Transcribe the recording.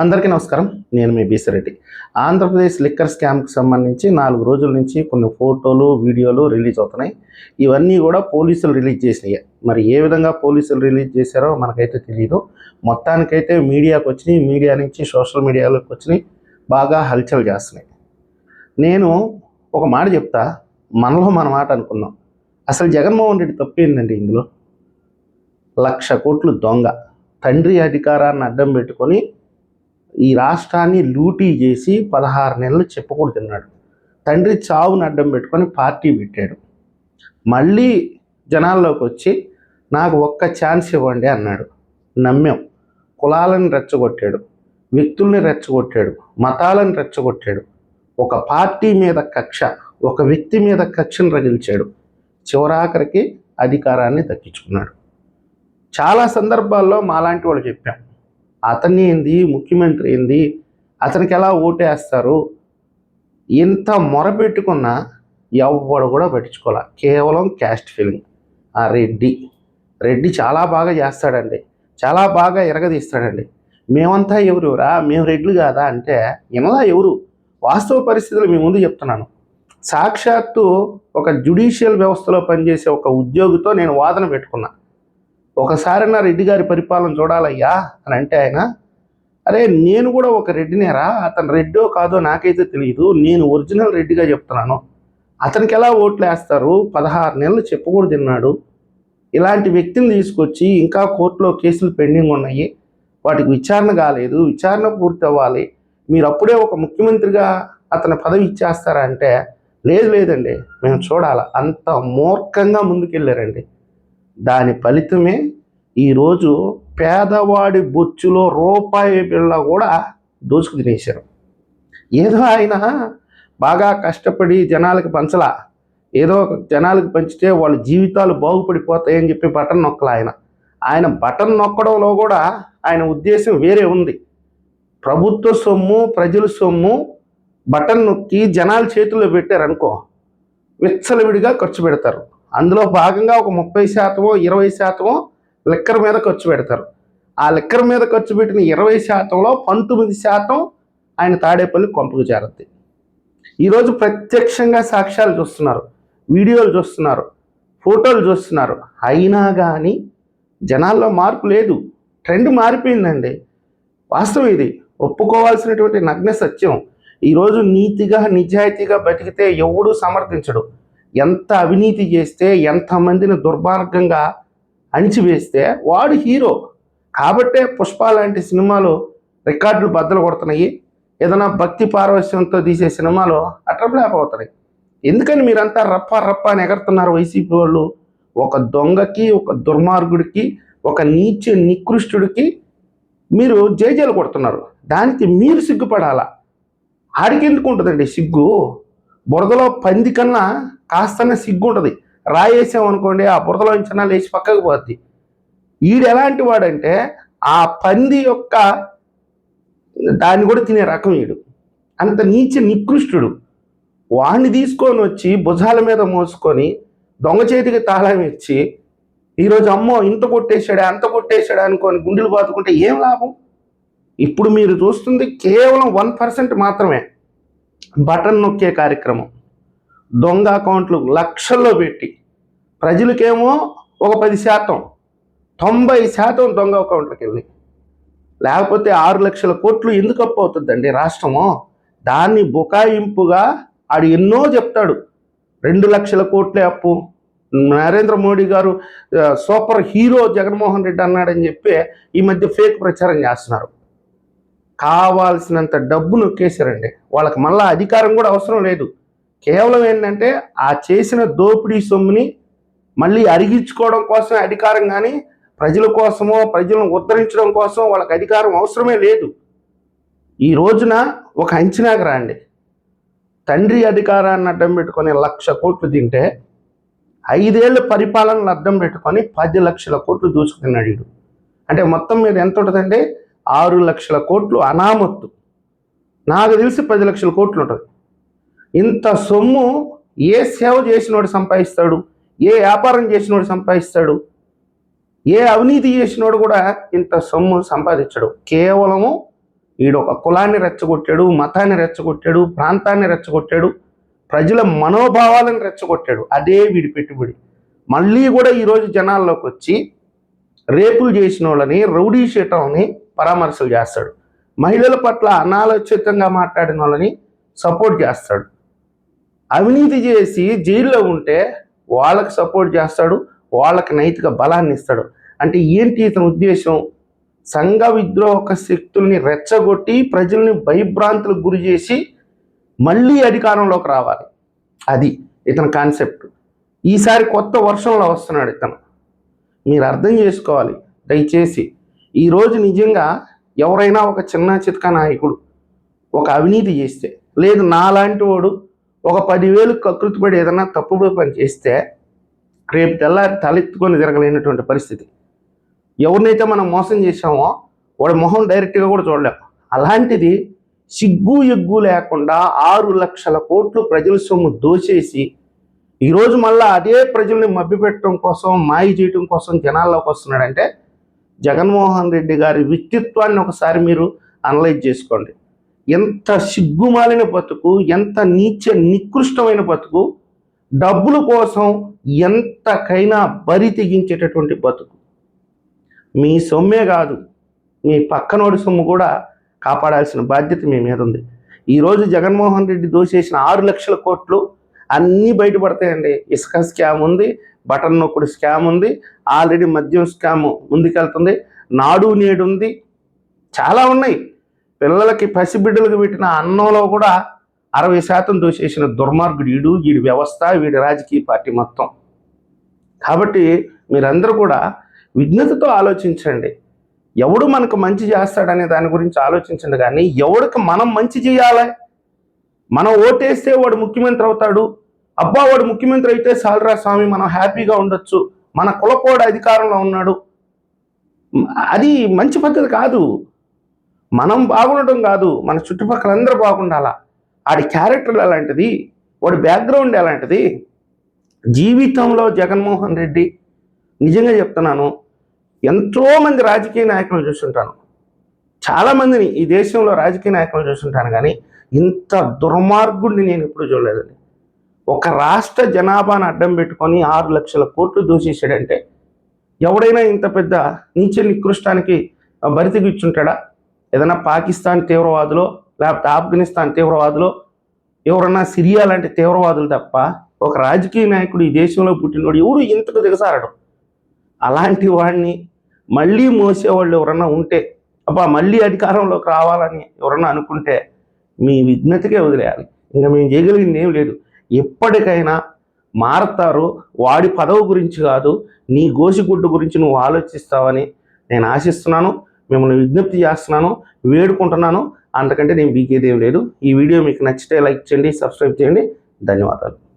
అందరికీ నమస్కారం. నేను మీ బీసిరెడ్డి ఆంధ్రప్రదేశ్ లిక్కర్ స్కామ్కి సంబంధించి నాలుగు రోజుల నుంచి కొన్ని ఫోటోలు వీడియోలు రిలీజ్ అవుతున్నాయి. ఇవన్నీ కూడా పోలీసులు రిలీజ్ చేసినాయి. మరి ఏ విధంగా పోలీసులు రిలీజ్ చేశారో మనకైతే తెలియదు మొత్తానికైతే మీడియాకు వచ్చినాయి. మీడియా నుంచి సోషల్ మీడియాలోకి వచ్చినాయి. బాగా హల్చల్ చేస్తున్నాయి. నేను ఒక మాట చెప్తా. మనలో మన మాట అనుకున్నాం అసలు జగన్మోహన్ రెడ్డి తప్పేందండి ఇందులో? లక్ష కోట్లు దొంగ. తండ్రి అధికారాన్ని అడ్డం పెట్టుకొని ఈ రాష్ట్రాన్ని లూటీ చేసి పదహారు నెలలు చెప్పకూడదు తిన్నాడు. తండ్రి చావును అడ్డం పెట్టుకొని పార్టీ పెట్టాడు. మళ్ళీ జనాల్లోకి వచ్చి నాకు ఒక్క ఛాన్స్ ఇవ్వండి అన్నాడు. నమ్మాం. కులాలను రెచ్చగొట్టాడు. వ్యక్తుల్ని రెచ్చగొట్టాడు. మతాలను రెచ్చగొట్టాడు. ఒక పార్టీ మీద కక్ష ఒక వ్యక్తి మీద కక్షను రగిల్చాడు. చివరాఖరికి అధికారాన్ని దక్కించుకున్నాడు. చాలా సందర్భాల్లో మాలాంటి వాళ్ళు చెప్పాం. అతన్ని ఏంది? ముఖ్యమంత్రి ఏంది? అతనికి ఎలా ఓటేస్తారు? ఇంత మొరపెట్టుకున్నా ఎవ్వడు కూడా పట్టించుకోలే. కేవలం క్యాస్ట్ ఫీలింగ్ ఆ రెడ్డి. రెడ్డి చాలా బాగా చేస్తాడండి. చాలా బాగా ఎరగదీస్తాడండి. మేమంతా ఎవరురా మేము రెడ్లు కాదా అంటే ఇనదా ఎవరు. వాస్తవ పరిస్థితులు మీ ముందు చెప్తున్నాను. సాక్షాత్తు ఒక జ్యుడిషియల్ వ్యవస్థలో పనిచేసే ఒక ఉద్యోగితో నేను వాదన పెట్టుకున్నా. ఒకసారి నా రెడ్డి గారి పరిపాలన చూడాలయ్యా అని అంటే ఆయన అరే నేను కూడా ఒక రెడ్డినేరా అతను రెడ్డో కాదో నాకైతే తెలియదు నేను ఒరిజినల్ రెడ్డిగా చెప్తున్నాను. అతనికి ఎలా ఓట్లు వేస్తారు? పదహారు నెలలు చెప్పకూడదు తిన్నాడు ఇలాంటి వ్యక్తిని తీసుకొచ్చి ఇంకా కోర్టులో కేసులు పెండింగ్ ఉన్నాయి. వాటికి విచారణ కాలేదు. విచారణ పూర్తి అవ్వాలి. మీరు అప్పుడే ఒక ముఖ్యమంత్రిగా అతని పదవి ఇచ్చేస్తారా అంటే లేదు లేదండి మేము చూడాలి. అంత మూర్ఖంగా ముందుకెళ్ళారండి. దాని ఫలితమే ఈరోజు పేదవాడి బొచ్చులో రూపాయి బిళ్ళ కూడా దోసుకు తినేశారు. ఏదో ఆయన బాగా కష్టపడి జనాలకు పంచలా. ఏదో జనాలకు పంచితే వాళ్ళ జీవితాలు బాగుపడిపోతాయని చెప్పి బటన్ నొక్కల ఆయన. ఆయన బటన్ నొక్కడంలో కూడా ఆయన ఉద్దేశం వేరే ఉంది. ప్రభుత్వ సొమ్ము ప్రజల సొమ్ము బటన్ నొక్కి జనాల చేతుల్లో పెట్టారనుకో విచ్చలవిడిగా ఖర్చు పెడతారు. అందులో భాగంగా ఒక ముప్పై శాతమో ఇరవై శాతమో లిక్కర్ మీద ఖర్చు పెడతారు. ఆ లిక్కర్ మీద ఖర్చు పెట్టిన ఇరవై శాతంలో పంతొమ్మిది శాతం ఆయన తాడేపల్లి కొంపకు చేరద్ది. ఈరోజు ప్రత్యక్షంగా సాక్ష్యాలు చూస్తున్నారు వీడియోలు చూస్తున్నారు ఫోటోలు చూస్తున్నారు. అయినా కానీ జనాల్లో మార్పు లేదు. ట్రెండ్ మారిపోయిందండి. వాస్తవం ఇది. ఒప్పుకోవాల్సినటువంటి నగ్న సత్యం. ఈరోజు నీతిగా నిజాయితీగా బతికితే ఎవడూ సమర్థించడు. ఎంత అవినీతి చేస్తే ఎంతమందిని దుర్మార్గంగా అణిచివేస్తే వాడు హీరో. కాబట్టే పుష్ప లాంటి సినిమాలు రికార్డులు బద్దలు కొడుతున్నాయి. ఏదైనా భక్తి పారవశ్యంతో తీసే సినిమాలు అట్రప్లాప్ అవుతున్నాయి. ఎందుకని మీరంతా రప్ప రప్ప అని ఎగరుతున్నారు వైసీపీ వాళ్ళు? ఒక దొంగకి ఒక దుర్మార్గుడికి ఒక నీచ నికృష్టుడికి మీరు జేజేలు కొడుతున్నారు. దానికి మీరు సిగ్గుపడాలా? ఆడికి ఎందుకు ఉంటుందండి సిగ్గు? బురదలో పంది కన్నా కాస్తనే సిగ్గు ఉంటుంది రాయేసామనుకోండి ఆ బురదలో ఇంచనా లేచి పక్కకు పోద్ది. ఈడు ఎలాంటి వాడంటే ఆ పంది యొక్క దాన్ని కూడా తినే రకం ఈడు. అంత నీచ నికృష్టుడు. వాడిని తీసుకొని వచ్చి భుజాల మీద మోసుకొని దొంగ చేతికి తాళం ఇచ్చి ఈరోజు అమ్మో ఇంత కొట్టేశాడా అంత కొట్టేశాడా అనుకొని గుండెలు బాదుకుంటే ఏం లాభం? ఇప్పుడు మీరు చూస్తుంది కేవలం వన్ పర్సెంట్ మాత్రమే బటన్ నొక్కే కార్యక్రమం. దొంగ అకౌంట్లు లక్షల్లో పెట్టి. ప్రజలకేమో ఒక పది శాతం తొంభై శాతం దొంగ అకౌంట్లకు వెళ్ళి లేకపోతే ఆరు లక్షల కోట్లు ఎందుకు అప్పు అవుతుందండి రాష్ట్రము? దాన్ని బుకాయింపుగా ఆడు ఎన్నో చెప్తాడు. రెండు లక్షల కోట్లే అప్పు. నరేంద్ర మోడీ గారు సూపర్ హీరో జగన్మోహన్ రెడ్డి అన్నాడని చెప్పి ఈ మధ్య ఫేక్ ప్రచారం చేస్తున్నారు. కావాల్సినంత డబ్బు నొక్కేశారండి వాళ్ళకి మళ్ళీ అధికారం కూడా అవసరం లేదు. కేవలం ఏంటంటే ఆ చేసిన దోపిడీ సొమ్ముని మళ్ళీ అరిగించుకోవడం కోసం అధికారం కానీ ప్రజల కోసమో ప్రజలను ఉద్ధరించడం కోసం వాళ్ళకి అధికారం అవసరమే లేదు. ఈ రోజున ఒక అంచనాకు రాండి. తండ్రి అధికారాన్ని అడ్డం పెట్టుకొని లక్ష కోట్లు తింటే ఐదేళ్ళ పరిపాలనను అడ్డం పెట్టుకొని పది లక్షల కోట్లు దూచుకున్నాడు వీడు అంటే మొత్తం మీద ఎంత ఉంటుందంటే ఆరు లక్షల కోట్లు అనామత్తు. నాకు తెలిసి పది లక్షల కోట్లు ఉంటుంది. ఇంత సొమ్ము ఏ సేవ చేసినోడు సంపాదిస్తాడు? ఏ వ్యాపారం చేసినోడు సంపాదిస్తాడు? ఏ అవినీతి చేసినోడు కూడా ఇంత సొమ్ము సంపాదించడు. కేవలము వీడు ఒక కులాన్ని రెచ్చగొట్టాడు మతాన్ని రెచ్చగొట్టాడు ప్రాంతాన్ని రెచ్చగొట్టాడు ప్రజల మనోభావాలను రెచ్చగొట్టాడు. అదే వీడి పెట్టుబడి. మళ్ళీ కూడా ఈరోజు జనాల్లోకి వచ్చి రేపులు చేసిన వాళ్ళని రౌడీ షీటంని పరామర్శలు చేస్తాడు. మహిళల పట్ల అనాలోచితంగా మాట్లాడిన వాళ్ళని సపోర్ట్ చేస్తాడు. అవినీతి చేసి జైల్లో ఉంటే వాళ్ళకి సపోర్ట్ చేస్తాడు వాళ్ళకి నైతిక బలాన్ని ఇస్తాడు. అంటే ఏంటి ఇతని ఉద్దేశం? సంఘ విద్రోహక శక్తుల్ని రెచ్చగొట్టి ప్రజల్ని భయభ్రాంతులకు గురి చేసి మళ్ళీ అధికారంలోకి రావాలి. అది ఇతని కాన్సెప్ట్. ఈసారి కొత్త వర్షంలో వస్తున్నాడు ఇతను. మీరు అర్థం చేసుకోవాలి. దయచేసి ఈరోజు నిజంగా ఎవరైనా ఒక చిన్న చితక నాయకుడు ఒక అవినీతి చేస్తే లేదు నాలాంటి వాడు ఒక పదివేలు కకృతిపడి ఏదైనా తప్పుడు పని చేస్తే రేపు తెల్లారి తలెత్తుకొని తిరగలేనటువంటి పరిస్థితి. ఎవరినైతే మనం మోసం చేశామో వాడి మొహం డైరెక్ట్గా కూడా చూడలేము అలాంటిది సిగ్గు ఎగ్గు లేకుండా ఆరు లక్షల కోట్లు ప్రజల సొమ్ము దోచేసి ఈరోజు మళ్ళీ అదే ప్రజల్ని మభ్యపెట్టడం కోసం మాయ చేయటం కోసం జనాల్లోకి వస్తున్నాడంటే జగన్మోహన్ రెడ్డి గారి వ్యక్తిత్వాన్ని ఒకసారి మీరు అనలైజ్ చేసుకోండి. ఎంత సిగ్గుమాలిన బతుకు ఎంత నీచ నికృష్టమైన బతుకు డబ్బుల కోసం ఎంతకైనా బరి తెగించేటటువంటి బతుకు. మీ సొమ్మే కాదు మీ పక్కనోడి సొమ్ము కూడా కాపాడాల్సిన బాధ్యత మీ మీద ఉంది. ఈరోజు జగన్మోహన్ రెడ్డి దోచేసిన ఆరు లక్షల కోట్లు అన్నీ బయటపడతాయండి. ఇసుక స్కామ్ ఉంది బటన్ నొక్కుడు స్కామ్ ఉంది ఆల్రెడీ మద్యం స్కామ్ ముందుకెళ్తుంది నాడు నేడు ఉంది చాలా ఉన్నాయి. పిల్లలకి పసిబిడ్డలకు పెట్టిన అన్నంలో కూడా అరవై శాతం దోచేసిన దుర్మార్గుడు వీడు వీడి వ్యవస్థ వీడి రాజకీయ పార్టీ మొత్తం. కాబట్టి మీరందరూ కూడా విఘ్నతతో ఆలోచించండి. ఎవడు మనకు మంచి చేస్తాడనే దాని గురించి ఆలోచించండి కానీ ఎవడికి మనం మంచి చేయాలి? మనం ఓటేస్తే వాడు ముఖ్యమంత్రి అవుతాడు. అబ్బా వాడు ముఖ్యమంత్రి అయితే సాలరా స్వామి మనం హ్యాపీగా ఉండొచ్చు. మన కులపోడు అధికారంలో ఉన్నాడు. అది మంచి పద్ధతి కాదు. మనం బాగుండటం కాదు మన చుట్టుపక్కల అందరూ బాగుండాలా? ఆడి క్యారెక్టర్ ఎలాంటిది? వాడి బ్యాక్గ్రౌండ్ ఎలాంటిది? జీవితంలో జగన్మోహన్ రెడ్డి నిజంగా చెప్తున్నాను ఎంతోమంది రాజకీయ నాయకులను చూస్తుంటాను. చాలామందిని ఈ దేశంలో రాజకీయ నాయకులను చూస్తుంటాను కానీ ఇంత దుర్మార్గుడిని నేను ఎప్పుడు చూడలేదండి. ఒక రాష్ట్ర జనాభాను అడ్డం పెట్టుకొని ఆరు లక్షల కోట్లు దూషించాడంటే ఎవడైనా ఇంత పెద్ద నీచ నికృష్టానికి బరితెగిచ్చుంటాడా ఏదైనా పాకిస్తాన్ తీవ్రవాదులు లేకపోతే ఆఫ్ఘనిస్తాన్ తీవ్రవాదులు ఎవరన్నా సిరియా లాంటి తీవ్రవాదులు తప్ప ఒక రాజకీయ నాయకుడు ఈ దేశంలో పుట్టినోడు ఎవడు ఇంతకు దిగసారడు? అలాంటి వాడిని మళ్ళీ మోసేవాళ్ళు ఎవరన్నా ఉంటే అబ్బా మళ్ళీ అధికారంలోకి రావాలని ఎవరన్నా అనుకుంటే మీ విజ్ఞతకే వదిలేయాలి. ఇంకా మేము చేయగలిగింది ఏం లేదు. ఎప్పటికైనా మారతారు. వాడి పదవి గురించి కాదు నీ గోసిగుడ్డు గురించి నువ్వు ఆలోచిస్తావని నేను ఆశిస్తున్నాను. మిమ్మల్ని విజ్ఞప్తి చేస్తున్నాను వేడుకుంటున్నాను. అంతకంటే నేను బీకేదేం లేదు. ఈ వీడియో మీకు నచ్చితే లైక్ చేయండి సబ్స్క్రైబ్ చేయండి. ధన్యవాదాలు.